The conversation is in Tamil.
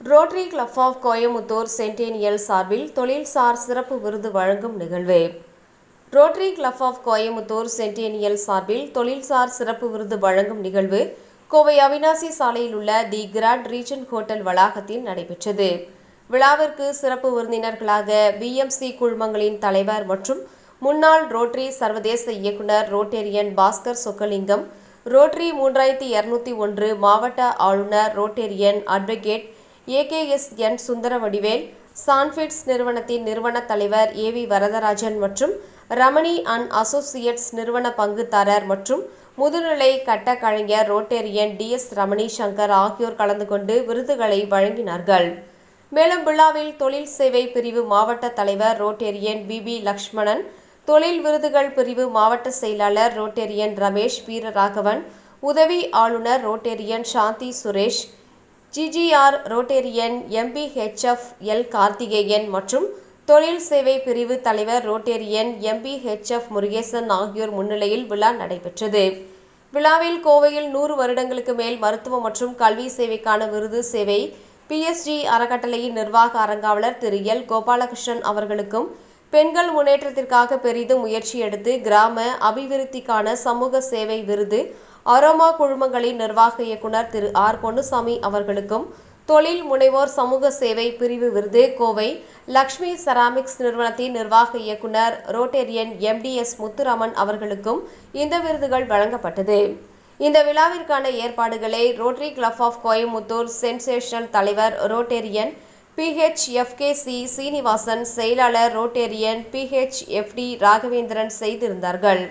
Rotary club of Coimbatore centennial சார்பில் தொழில்சார் சிறப்பு விருது வழங்கும் நிகழ்வு. Rotary club of Coimbatore centennial சார்பில் தொழில்சார் சிறப்பு விருது வழங்கும் நிகழ்வு கோவை அவினாசி சாலையில் உள்ள தி கிராண்ட் ரீஜன் ஹோட்டல் வளாகத்தில் நடைபெற்றது. விழாவிற்கு சிறப்பு விருந்தினர்களாக பிஎம்சி குழுமங்களின் தலைவர் மற்றும் முன்னாள் ரோட்டரி சர்வதேச இயக்குனர் ரோட்டேரியன் பாஸ்கர் சொக்கலிங்கம் ரோட்டரி மூன்றாயிரத்தி இருநூத்தி ஒன்று மாவட்ட ஆளுநர் rotarian advocate AKSN Sundaravadivel Sanfits நிறுவனத்தின் நிறுவன தலைவர் ஏ வி வரதராஜன் மற்றும் ரமணி அண்ட் அசோசியேட்ஸ் நிறுவன பங்குதாரர் மற்றும் முதுநிலை கட்ட கலைஞர் rotarian T S Ramani Shankar ஆகியோர் கலந்து கொண்டு விருதுகளை வழங்கினார்கள். மேலும் விழாவில் தொழில் சேவை பிரிவு மாவட்ட தலைவர் ரோட்டேரியன் பி பி லக்ஷ்மணன் தொழில் விருதுகள் பிரிவு மாவட்ட செயலாளர் ரோட்டேரியன் ரமேஷ் வீரராகவன் உதவி ஆளுநர் rotarian Shanthi Suresh GGR rotarian MPHF L. Karthikeyan மற்றும் தொழில் சேவை பிரிவு தலைவர் ரோட்டேரியன் எம்பிஹெச்எஃப் முருகேசன் ஆகியோர் முன்னிலையில் விழா நடைபெற்றது. விழாவில் கோவையில் நூறு வருடங்களுக்கு மேல் மருத்துவ மற்றும் கல்வி சேவைக்கான விருது சேவை பிஎஸ்ஜி அறக்கட்டளையின் நிர்வாக அரங்காவலர் திரு. எல். கோபாலகிருஷ்ணன் அவர்களுக்கும் பெண்கள் முன்னேற்றத்திற்காக பெரிதும் முயற்சி எடுத்து கிராம அபிவிருத்திக்கான சமூக சேவை விருது அரோமா குழுமங்களின் நிர்வாக இயக்குனர் திரு ஆர். பொன்னுசாமி அவர்களுக்கும் தொழில் முனைவோர் சமூக சேவை பிரிவு விருது கோவை லக்ஷ்மி செராமிக்ஸ் நிறுவனத்தின் நிர்வாக இயக்குனர் ரோட்டேரியன் எம்டிஎஸ் முத்துராமன் அவர்களுக்கும் இந்த விருதுகள் வழங்கப்பட்டது. இந்த விழாவிற்கான ஏற்பாடுகளை rotary club of Coimbatore sensational தலைவர் ரோட்டேரியன் பிஹெச்எஃப்கேசி சீனிவாசன் செயலாளர் ரோட்டேரியன் பிஹெச்எஃப்டி ராகவேந்திரன் செய்திருந்தார்கள்.